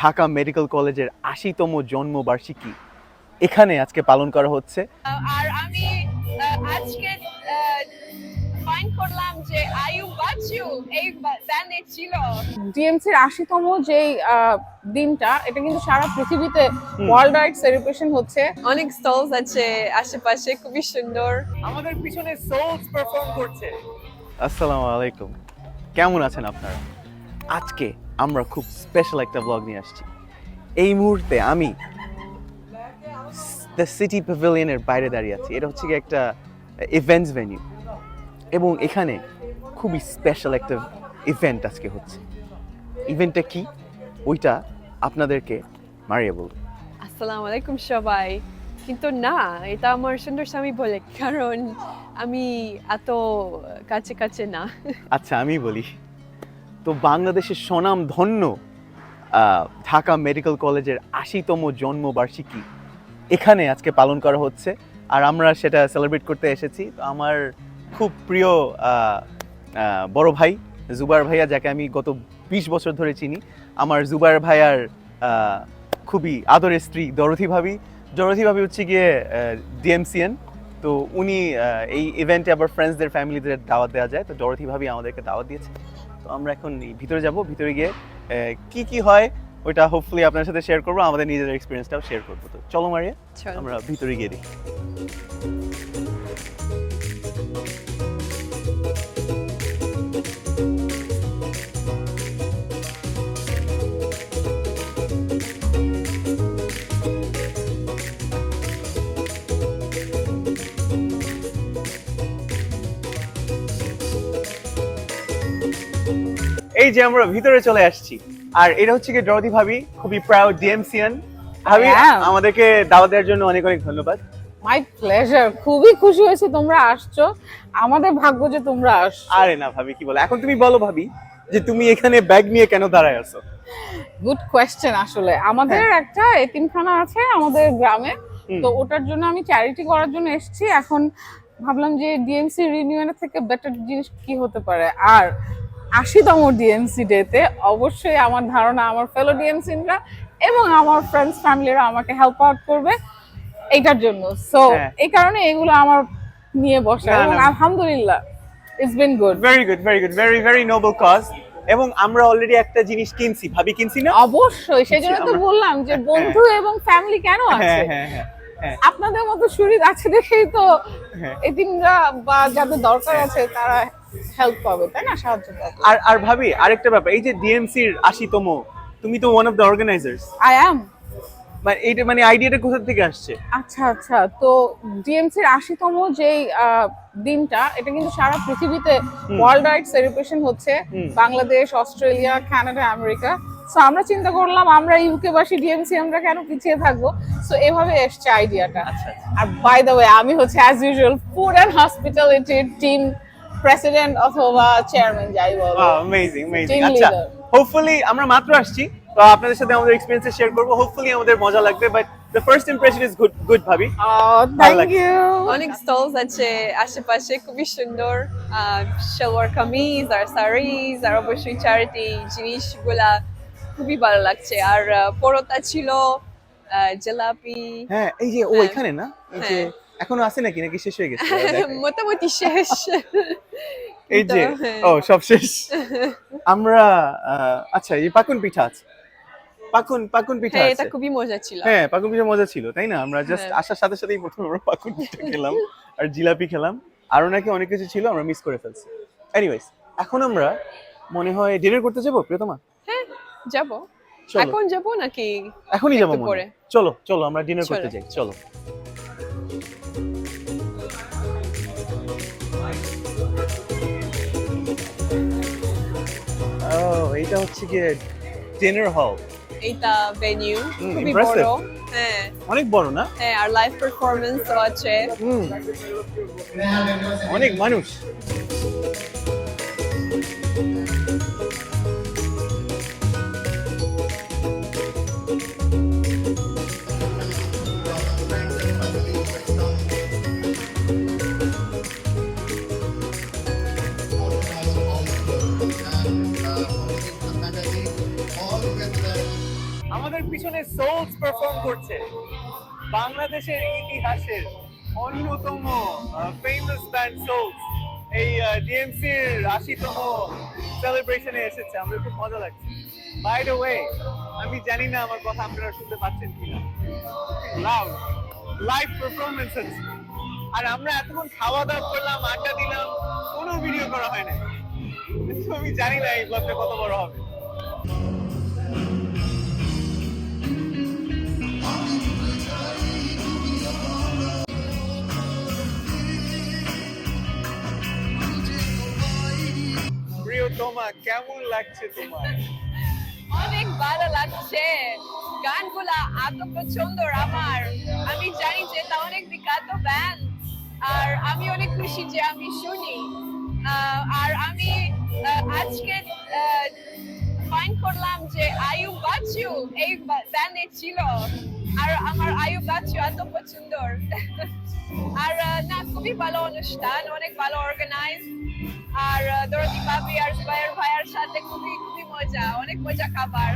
Dhaka medical কলেজের আশিতম জন্মবার্ষিকী। এখানে আজকে পালন করা হচ্ছে। আর আমি আজকে ফাইন করলাম যে আয়ু বাচ্চু এই ব্যান্ডে ছিল। ডিএমসির আশিতম যেই দিনটা এটা কিন্তু সারা পৃথিবীতে ওয়ার্ল্ড ওয়াইড সেলিব্রেশন হচ্ছে। অনেক স্টলস আছে আশেপাশে খুবই সুন্দর। আমাদের পিছনে সোলস পারফর্ম করছে। আসসালামু আলাইকুম। কেমন আছেন আপনারা? আজকে আমরা খুব স্পেশাল একটা ব্লগ নিয়ে আসছি। এই মুহূর্তে আমি দ্য সিটি প্যাভিলিয়নের বাইরে দাঁড়িয়ে আছি। এটা হচ্ছে কি একটা ইভেন্টস ভেন্যু এবং এখানে খুবই স্পেশাল একটা ইভেন্ট আজকে হচ্ছে। ইভেন্টটা কি? ওইটা আপনাদেরকে মারিয়া বলব। আসসালামু আলাইকুম সবাই। কিন্তু না এটা আমার সুন্দর স্বামী বলে কারণ আমি এত কাছে কাছে না। আচ্ছা আমি বলি। তো বাংলাদেশের স্বনাম ধন্য ঢাকা মেডিকেল কলেজের আশিতম জন্মবার্ষিকী এখানে আজকে পালন করা হচ্ছে। আর আমরা সেটা সেলিব্রেট করতে এসেছি। তো আমার খুব প্রিয় বড় ভাই জুবার ভাইয়া, যাকে আমি গত বিশ বছর ধরে চিনি। আমার জুবার ভাইয়ার খুবই আদরের স্ত্রী দরথি ভাবি। দরথি ভাবি হচ্ছে গিয়ে ডিএমসিএন তো উনি এই ইভেন্টে আবার ফ্রেন্ডসদের ফ্যামিলিদের দাওয়াত দেওয়া যায়। তো ডরথি ভাবি আমাদেরকে দাওয়াত দিয়েছে। তো আমরা এখন ভিতরে যাব ভিতরে গিয়ে কি কি হয় ওইটা হোপফুলি আপনার সাথে শেয়ার করব আমাদের নিজেদের এক্সপিরিয়েন্সটাও শেয়ার করব। তো চলো মারিয়া আমরা ভিতরে গিয়ে দেখি। এই যে আমরা ভিতরে চলে আসছি। আর এটা হচ্ছে কি ডরথি ভাবি খুবই প্রাউড ডিএমসিয়ান ভাবি আমাদেরকে দাওয়াত দেওয়ার জন্য অনেক অনেক ধন্যবাদ। মাই প্লেজার খুবই খুশি হয়েছে তোমরা আসছো। আমাদের ভাগ্য যে তোমরা আসছো। আরে না ভাবি কি বলো? এখন তুমি বলো ভাবি যে তুমি এখানে ব্যাগ নিয়ে কেন দাঁড়ায় আছো? গুড কোয়েশ্চেন আসলে। আমাদের একটা এতিমখানা আছে আমাদের গ্রামে। তো ওটার জন্য আমি চ্যারিটি করার জন্য এসেছি। এখন ভাবলাম যে ডিএমসি রিনিউয়ানের থেকে বেটার জিনিস কি হতে পারে? আর আশিতম ডিএমসি ডেতে অবশ্যই আমার ধারণা আমার ফেলো ডিএমসিনরা এবং আমার ফ্রেন্ডস ফ্যামিলিরা আমাকে হেল্প আউট করবে এইটার জন্য। সো হ্যাঁ। এই কারণে এগুলো আমার নিয়ে বসা এবং আলহামদুলিল্লাহ it's been good very good very good very very noble cause এবং আমরা অলরেডি একটা জিনিস কিনছি ভাবি কিনছি না? অবশ্যই সেই জন্য তো বললাম যে বন্ধু এবং ফ্যামিলি কেন হ্যাঁ আছে? হ্যাঁ হ্যাঁ হ্যাঁ। আপনাদের মতো শরীর আছে দেখেই তো হ্যাঁ। এতিমরা বা যাদের দরকার আছে তারা হেল্প পাবে তাই না? সাহায্য পাবে। আর আর ভাবি আরেকটা ব্যাপার এই যে ডিএমসির আশিতম তুমি তো one of the organisers I am মানে এইটা মানে আইডিয়াটা কোথা থেকে আসছে? আচ্ছা আচ্ছা তো ডিএমসির আশিতম দিনটা এটা কিন্তু সারা পৃথিবীতে ওয়ার্ল্ড ওয়াইড সেলিব্রেশন হচ্ছে। Bangladesh Australia Canada America so আমরা চিন্তা করলাম আমরা ইউকে বাসী ডিএমসি আমরা কেন পিছিয়ে থাকব? সো এভাবে এসছে আইডিয়াটা আচ্ছা আর বাই দ্য ওয়ে আমি হচ্ছে অ্যাজ ইউজুয়াল ফুড অ্যান্ড হসপিটালিটির টিম প্রেসিডেন্ট অথবা চেয়ারম্যান যাই বলো। অ্যামেজিং অ্যামেজিং আচ্ছা হোপফুলি আমরা মাত্র আসছি। তো আপনাদের সাথে আমাদের এক্সপেরিয়েন্স শেয়ার করব। হোপফুলি আমাদের মজা লাগবে but the first impression is good good ভাবি। থ্যাংক ইউ অনেক স্টলস আছে আশেপাশে খুবই সুন্দর। সালোয়ার কামিজ আর সারিজ আর অবশ্যই চ্যারিটি জিনিসগুলা খুবই ভালো লাগছে। আর পরোটা ছিল আহ, জিলাপি হ্যাঁ এই যে ও হ্যাঁ। এখানে না? এই যে হ্যাঁ। এখনও আছে নাকি? নাকি শেষ হয়ে গেছে? মোটামুটি শেষ। এই যে। ও সব শেষ। আমরা আচ্ছা এই পাকুন পিঠা আছে। পাকুন পাকুন পিঠা হ্যাঁ আছে। এটা খুবই মজা ছিল। হ্যাঁ পাকুন পিঠা মজা ছিল তাই না? আমরা জাস্ট হ্যাঁ। আসার সাথে সাথেই প্রথমে আমরা পাকুন পিঠা খেলাম আর জিলাপি খেলাম। আরও নাকি অনেক কিছু ছিল আমরা মিস করে ফেলছি। এনিওয়েজ এখন আমরা মনে হয় ডিনার করতে যাব প্রিয়তমা হ্যাঁ যাব। এখন যাব নাকি এখনই যাব মনে। চলো চলো আমরা ডিনার করতে যাই চলো। হচ্ছে গিয়ে ডিনার হল এইটা ভেনিউ খুবই বড় হ্যাঁ অনেক বড় না হ্যাঁ আর লাইভ পারফরমেন্স আছে অনেক মানুষ সোলস করছে। বাংলাদেশের ইতিহাসের অন্যতম ফেমাস ব্যান্ড সোলস এই ডিএমসির আশিতম সেলিব্রেশনে এসেছে। আমরা খুব মজা লাগছে। বাই দ্য ওয়ে আমি জানি না আমার কথা আপনারা শুনতে পাচ্ছেন কিনা। লাউড লাইভ পারফরমেন্স হচ্ছে আর আমরা এতক্ষণ খাওয়া দাওয়া করলাম, আড্ডা দিলাম, কোনো ভিডিও করা হয় না আমি জানি না এই ব্লগটা কত বড় হবে। প্রিয়তমা কেমন লাগছে তোমার? অনেক ভালো লাগছে। গানগুলা এত পছন্দ আমার। আমি জানি যে এটা অনেক বিখ্যাত ব্যান্ড আর আমি অনেক খুশি যে আমি শুনি। আর আমি আজকে ফাইন করলাম যে আয়ু বাচ্চু এই ব্যান্ডে ছিল। আর আমার আয়ু বাচ্চু এত পছন্দ আর না, খুবই ভালো অনুষ্ঠান, অনেক ভালো অর্গানাইজ আর দরদি ভাবি আর জুবাইর ভাইয়ার সাথে খুবই খুবই মজা, অনেক মজা খাবার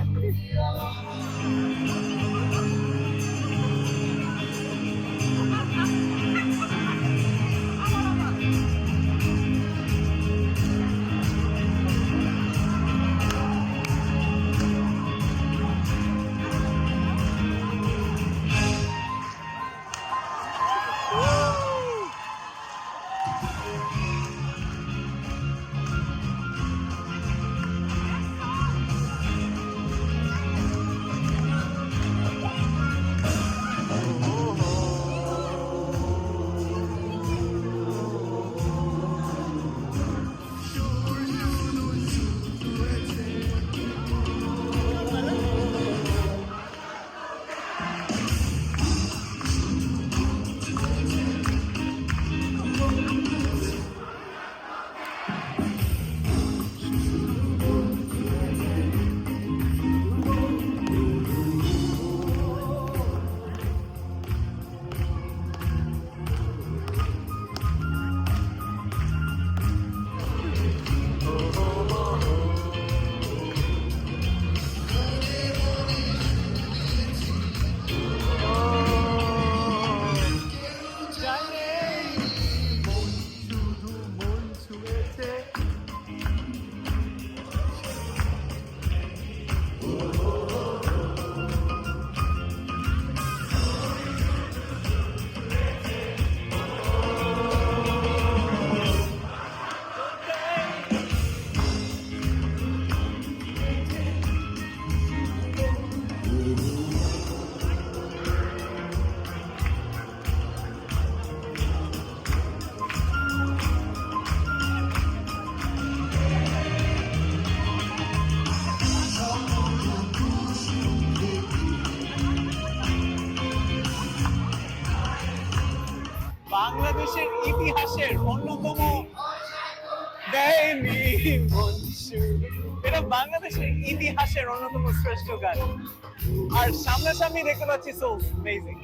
ইতিহাসের অন্যতম দেয়নি এটা বাংলাদেশের ইতিহাসের অন্যতম শ্রেষ্ঠ গান। আর সামনাসামনি দেখতে পাচ্ছি সো অ্যামেজিং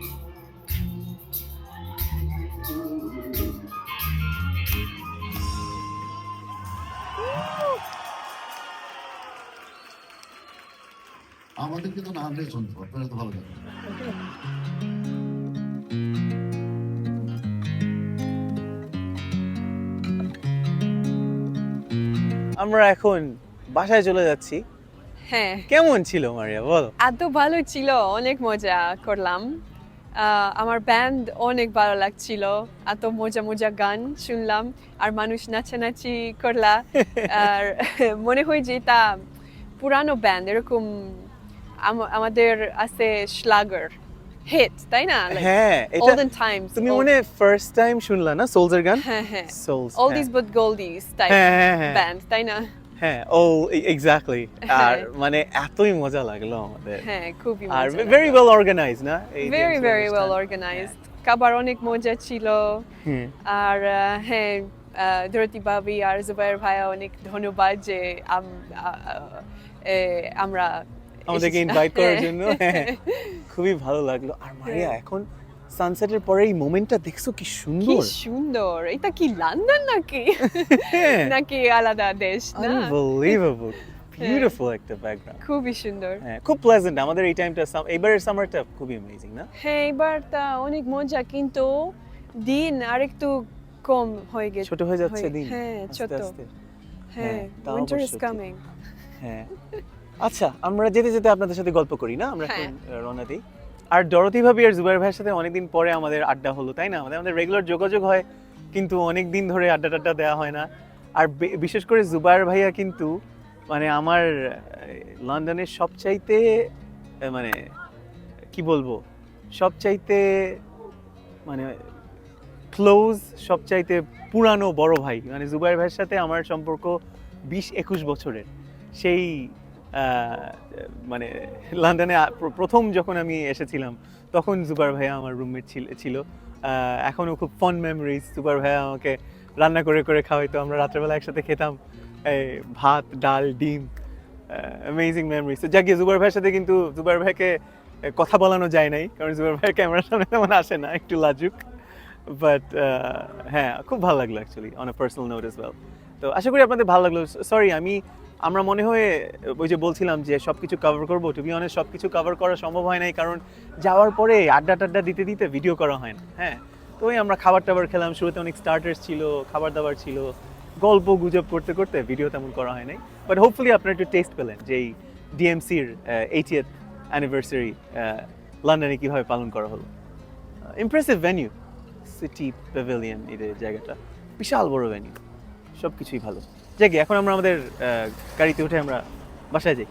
আমাদেরকে তো না আনলে চলতো আপনারা তো ভালো জানেন। আমরা এখন বাসায় চলে যাচ্ছি। হ্যাঁ। কেমন ছিল মারিয়া বলো? এত ভালো ছিল অনেক মজা করলাম। আমার ব্যান্ড অনেক ভালো লাগছিল এত মজা মজা গান শুনলাম আর মানুষ নাচানাচি করলা। আর মনে হয় যে এটা পুরানো ব্যান্ড এরকম আম- আমাদের আছে স্লাগার হিট তাই না? হ্যাঁ olden times তুমি মনে ফার্স্ট টাইম শুনলা না সোলজার গান হ্যাঁ হ্যাঁ। Souls oldies but goldies type হ্যাঁ হ্যাঁ হ্যাঁ। ব্যান্ড তাই না? হ্যাঁ ও এক্স্যাক্টলি আর হ্যাঁ। মানে এতই মজা লাগল আমাদের। হ্যাঁ খুবই আর ভেরি ওয়েল অর্গানাইজ না? ভেরি ভেরি ওয়েল অর্গানাইজড খাবার অনেক মজা ছিল। আর হ্যাঁ ধরতি ভাবি আর জুবাইর ভাইয়া অনেক ধন্যবাদ যে আমরা আমাদেরকে ইনভাইট করার হ্যাঁ। জন্য। হ্যাঁ, খুবই ভালো লাগল। আর মারিয়া এখন সানসেটের পরে এই মোমেন্টটা দেখছ কি সুন্দর? সুন্দর। এটা কি লন্ডন নাকি? হ্যাঁ। নাকি আলাদা দেশ? না? আনবিলিভেবল বিউটিফুল একটা ব্যাকগ্রাউন্ড খুবই সুন্দর। হ্যাঁ খুব প্লেজেন্ট আমাদের এই টাইমটা এবারের সামারটা খুবই অ্যামেজিং না? হ্যাঁ এবারটা অনেক মজা কিন্তু দিন আরেকটু কম হয়ে গেছে। ছোট হয়ে যাচ্ছে দিন। হ্যাঁ ছোট। হ্যাঁ উইন্টার ইজ কামিং হ্যাঁ। আচ্ছা আমরা যেতে যেতে আপনাদের সাথে গল্প করি না? আমরা এখন হ্যাঁ। রওনা দিই। আর ডরতি ভাবি আর জুবাইর ভাইয়ের সাথে অনেকদিন পরে আমাদের আড্ডা হলো তাই না? আমাদের আমাদের রেগুলার যোগাযোগ হয় কিন্তু অনেক দিন ধরে আড্ডা টাড্ডা দেওয়া হয় না। আর বিশেষ করে জুবাইর ভাইয়া কিন্তু মানে আমার লন্ডনের সবচাইতে মানে কি বলব? সবচাইতে মানে ক্লোজ সবচাইতে পুরানো বড় ভাই মানে জুবাইর ভাইয়ের সাথে আমার সম্পর্ক বিশ একুশ বছরের। সেই মানে লন্ডনে প্রথম যখন আমি এসেছিলাম, তখন জুবার ভাইয়া আমার রুমমেট ছিল এখনও খুব ফন মেমোরিজ জুবার ভাইয়া আমাকে রান্না করে করে খাওয়াইতো। আমরা রাত্রেবেলা একসাথে খেতাম। ভাত, ডাল, ডিম অ্যামেজিং মেমোরিজ তো যাকে জুবার ভাইয়ের সাথে কিন্তু জুবার ভাইকে কথা বলানো যায় নাই, কারণ জুবার ভাই ক্যামেরার সামনে তেমন আসে না, একটু লাজুক। বাট হ্যাঁ খুব ভালো লাগল actually on a personal note as well তো আশা করি আপনাদের ভালো লাগল। সরি আমি আমরা মনে হয়, ওই যে বলছিলাম যে সব কিছু কভার করব টু বি অনেস্ট সব কিছু কভার করা সম্ভব হয় নাই, কারণ যাওয়ার পরে আড্ডা টাড্ডা দিতে দিতে ভিডিও করা হয় না হ্যাঁ? তো ওই আমরা খাবার টাবার খেলাম, শুরুতে অনেক স্টার্টার্স ছিল খাবার দাবার ছিল, গল্প গুজব করতে করতে ভিডিও তেমন করা হয় নাই। বাট হোপফুলি আপনারা একটু টেস্ট পেলেন যে এই ডিএমসির এইটিএথ অ্যানিভার্সারি লন্ডনে কীভাবে পালন করা হলো। ইমপ্রেসিভ ভেনিউ সিটি প্যাভিলিয়ন এদের জায়গাটা, বিশাল বড় ভেনিউ সব কিছুই ভালো। যাকে এখন আমরা আমাদের গাড়িতে উঠে আমরা বাসায় যাই।